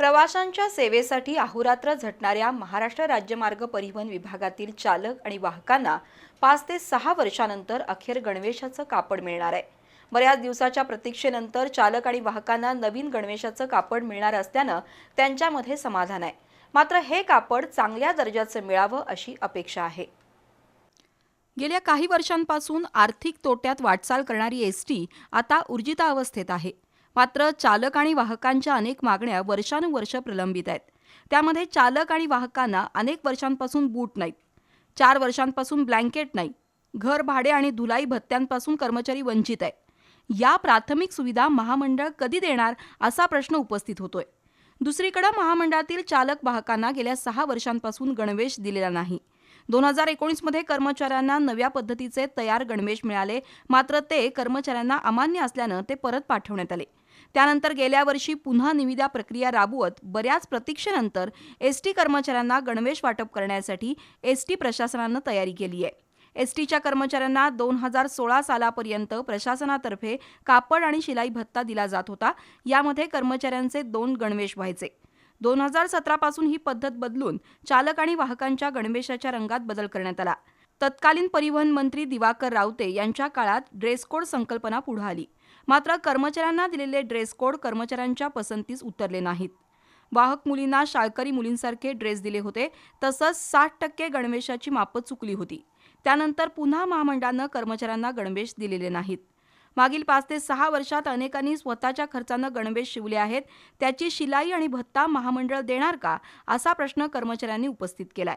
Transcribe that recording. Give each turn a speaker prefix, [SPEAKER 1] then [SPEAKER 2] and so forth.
[SPEAKER 1] प्रवाशांच्या सेवेसाठी अहोरात्र झटणाऱ्या महाराष्ट्र राज्य मार्ग परिवहन विभागातील चालक आणि वाहकांना पाच ते सहा वर्षानंतर अखेर गणवेशाचं कापड मिळणार आहे. बऱ्याच दिवसाच्या प्रतीक्षेनंतर चालक आणि वाहकांना नवीन गणवेशाचं कापड मिळणार असल्यानं त्यांच्यामध्ये समाधान आहे. मात्र हे कापड चांगल्या दर्जाचं मिळावं अशी अपेक्षा आहे. गेल्या काही वर्षांपासून आर्थिक तोट्यात वाटचाल करणारी एस टी आता ऊर्जितावस्थेत आहे. मात्र चालक आणि वाहकांच्या अनेक मागण्या वर्षानुवर्ष प्रलंबित आहेत. त्यामध्ये चालक आणि वाहकांना अनेक वर्षांपासून बूट नाहीत. चार वर्षांपासून ब्लँकेट नाही. घर भाडे आणि धुलाई भत्त्यांपासून कर्मचारी वंचित आहे या प्राथमिक सुविधा महामंडळ कधी देणार असा प्रश्न उपस्थित होतोय. दुसरीकडे महामंडळातील चालक वाहकांना गेल्या सहा वर्षांपासून गणवेश दिलेला नाही. दोन हजार एकोणीसमध्ये कर्मचाऱ्यांना नव्या पद्धतीचे तयार गणवेश मिळाले मात्र ते कर्मचाऱ्यांना अमान्य असल्यानं ते परत पाठवण्यात आले. त्यानंतर गेल्या वर्षी पुन्हा निविदा प्रक्रिया राबवत बऱ्याच प्रतीक्षेनंतर एस टी कर्मचाऱ्यांना गणवेश वाटप करण्यासाठी एस टी प्रशासनानं तयारी केली आहे. एस टीच्या कर्मचाऱ्यांना दोन हजार सोळा सालापर्यंत प्रशासनातर्फे कापड आणि शिलाई भत्ता दिला जात होता. यामध्ये कर्मचाऱ्यांचे दोन गणवेश व्हायचे. दोन हजार सतरापासून ही पद्धत बदलून चालक आणि वाहकांच्या गणवेशाच्या रंगात बदल करण्यात आला. तत्कालीन परिवहन मंत्री दिवाकर रावते यांच्या काळात ड्रेस कोड संकल्पना पुढे आली. मात्र कर्मचाऱ्यांना दिलेले ड्रेस कोड कर्मचाऱ्यांच्या पसंतीस उतरले नाहीत. वाहक मुलींना शाळकरी मुलींसारखे ड्रेस दिले होते तसंच साठ टक्के गणवेशाची मापं चुकली होती. त्यानंतर पुन्हा महामंडळानं कर्मचाऱ्यांना गणवेश दिलेले नाहीत. मागील पाच ते सहा वर्षात अनेकांनी स्वतःच्या खर्चानं गणवेश शिवले आहेत त्याची शिलाई आणि भत्ता महामंडळ देणार का असा प्रश्न कर्मचाऱ्यांनी उपस्थित केलाय.